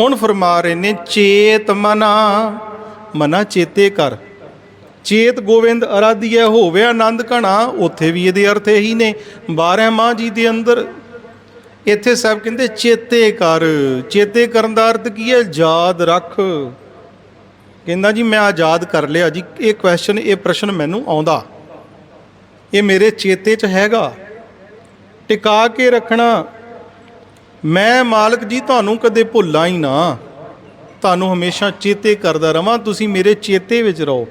ਹੁਣ ਫਰਮਾ ਰਹੇ ਨੇ ਚੇਤ ਮਨਾ ਮਨਾ ਚੇਤੇ ਕਰ। ਚੇਤ ਗੋਵਿੰਦ ਅਰਾਧੀਐ ਹੋਵੇ ਆਨੰਦ ਘਣਾ, ਉੱਥੇ ਵੀ ਇਹਦੇ ਅਰਥ ਇਹੀ ਨੇ। 12 ਮਾਹ ਜੀ ਦੇ ਅੰਦਰ ਇੱਥੇ ਸਾਹਿਬ ਕਹਿੰਦੇ, ਚੇਤੇ ਕਰ। ਚੇਤੇ ਕਰਨ ਦਾ ਅਰਥ ਕੀ ਹੈ? ਯਾਦ ਰੱਖ। ਕਹਿੰਦਾ, ਜੀ, ਮੈਂ ਆਜ਼ਾਦ ਕਰ ਲਿਆ ਜੀ। ਇਹ ਕੁਐਸਚਨ ਇਹ ਪ੍ਰਸ਼ਨ ਮੈਨੂੰ ਆਉਂਦਾ। ਇਹ ਮੇਰੇ ਚੇਤੇ 'ਚ ਹੈਗਾ। ਟਿਕਾ ਕੇ ਰੱਖਣਾ ਮੈਂ ਮਾਲਕ ਜੀ, ਤੁਹਾਨੂੰ ਕਦੇ ਭੁੱਲਾਂ ਹੀ ਨਾ। ਤੁਹਾਨੂੰ ਹਮੇਸ਼ਾ ਚੇਤੇ ਕਰਦਾ ਰਵਾਂ। ਤੁਸੀਂ ਮੇਰੇ ਚੇਤੇ ਵਿੱਚ ਰਹੋ।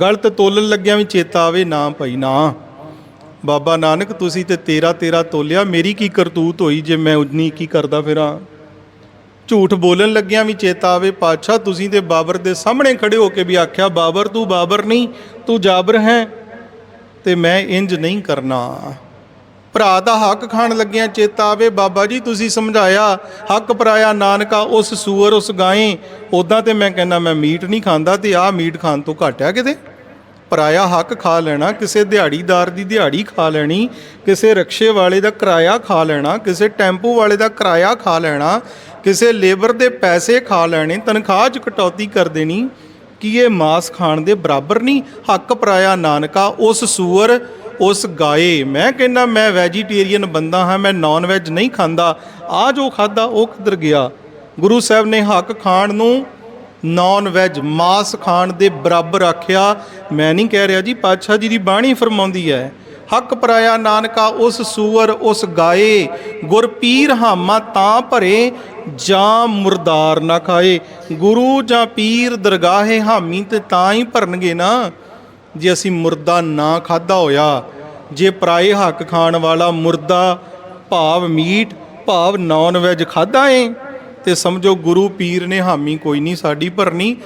ਗਲਤ ਤੋਲਣ ਲੱਗਿਆ ਵੀ ਚੇਤਾ ਆਵੇ, ਨਾ ਭਾਈ, ਨਾ। ਬਾਬਾ ਨਾਨਕ, ਤੁਸੀਂ ਤੇ ਤੇਰਾ ਤੇਰਾ ਤੋਲਿਆ। ਮੇਰੀ ਕੀ ਕਰਤੂਤ ਹੋਈ ਜੇ ਮੈਂ ਉਨੀ ਕੀ ਕਰਦਾ ਫਿਰਾਂ? ਝੂਠ ਬੋਲਣ ਲੱਗਿਆਂ ਵੀ ਚੇਤਾ ਆਵੇ। ਪਾਤਸ਼ਾਹ, ਤੁਸੀਂ ਤੇ ਬਾਬਰ ਦੇ ਸਾਹਮਣੇ ਖੜੇ ਹੋ ਕੇ ਵੀ ਆਖਿਆ, ਬਾਬਰ, ਤੂੰ ਬਾਬਰ ਨਹੀਂ, ਤੂੰ ਜਾਬਰ ਹੈ ਤੇ ਮੈਂ ਇੰਜ ਨਹੀਂ ਕਰਨਾ। ਭਰਾ ਦਾ ਹੱਕ ਖਾਣ ਲੱਗਿਆਂ ਚੇਤਾ ਆਵੇ, ਬਾਬਾ ਜੀ ਤੁਸੀਂ ਸਮਝਾਇਆ, ਹੱਕ ਪਰਾਇਆ ਨਾਨਕਾ, ਉਸ ਸੂਰ ਉਸ ਗਾਏ ਉਦਾਂ ਤੇ ਮੈਂ ਕਹਿੰਦਾ, ਮੈਂ ਮੀਟ ਨਹੀਂ ਖਾਂਦਾ ਤੇ ਆਹ ਮੀਟ ਖਾਣ ਤੋਂ ਘਟਿਆ ਕਿਤੇ? ਪਰਾਇਆ ਹੱਕ ਖਾ ਲੈਣਾ, ਕਿਸੇ ਦਿਹਾੜੀਦਾਰ ਦੀ ਦਿਹਾੜੀ ਖਾ ਲੈਣੀ, ਕਿਸੇ ਰਕਸ਼ੇ ਵਾਲੇ ਦਾ ਕਿਰਾਇਆ ਖਾ ਲੈਣਾ, ਕਿਸੇ ਟੈਂਪੂ ਵਾਲੇ ਦਾ ਕਿਰਾਇਆ ਖਾ ਲੈਣਾ, ਕਿਸੇ ਲੇਬਰ ਦੇ ਪੈਸੇ ਖਾ ਲੈਣੇ, ਤਨਖਾਹ 'ਚ ਕਟੌਤੀ ਕਰ ਦੇਣੀ, ਕੀ ਇਹ ਮਾਸ ਖਾਣ ਦੇ ਬਰਾਬਰ ਨਹੀਂ? ਹੱਕ ਪਰਾਇਆ ਨਾਨਕਾ, ਉਸ ਸੂਰ ਉਸ ਗਾਏ। ਮੈਂ ਕਹਿੰਦਾ, ਮੈਂ ਵੈਜੀਟੇਰੀਅਨ ਬੰਦਾ ਹਾਂ, ਮੈਂ ਨਾਨ ਵੈਜ ਨਹੀਂ ਖਾਂਦਾ। ਆ ਜੋ ਖਾਦਾ ਉਹ ਕਿੱਧਰ ਗਿਆ? ਗੁਰੂ ਸਾਹਿਬ ਨੇ ਹੱਕ ਖਾਣ ਨੂੰ ਨਾਨ ਵੈਜ ਮਾਸ ਖਾਣ ਦੇ ਬਰਾਬਰ ਆਖਿਆ। ਮੈਂ ਨਹੀਂ ਕਹਿ ਰਿਹਾ ਜੀ, ਪਾਤਸ਼ਾਹ ਜੀ ਦੀ ਬਾਣੀ ਫਰਮਾਉਂਦੀ ਹੈ, ਹੱਕ ਪਰਾਇਆ ਨਾਨਕਾ, ਉਸ ਸੂਰ ਉਸ ਗਾਏ। ਗੁਰ ਪੀਰ ਹਾਮਾ ਤਾਂ ਭਰੇ, ਜਾਂ ਮੁਰਦਾਰ ਨਾ ਖਾਏ। ਗੁਰੂ ਜਾਂ ਪੀਰ ਦਰਗਾਹੇ ਹਾਮੀ ਤੇ ਤਾਂ ਹੀ ਭਰਨਗੇ ਨਾ। ਜੇ ਅਸੀਂ ਮੁਰਦਾ ਨਾ ਖਾਦਾ ਹੋਇਆ, ਜੇ ਪਰਾਏ ਹੱਕ ਖਾਣ ਵਾਲਾ ਮੁਰਦਾ ਭਾਵ ਮੀਟ, ਭਾਵ ਨਾਨ ਵੈਜ ਖਾਦਾ ਏ, ਤੇ ਸਮਝੋ ਗੁਰੂ ਪੀਰ ਨੇ ਹਾਮੀ ਕੋਈ ਨਹੀਂ ਸਾਡੀ ਭਰਨੀ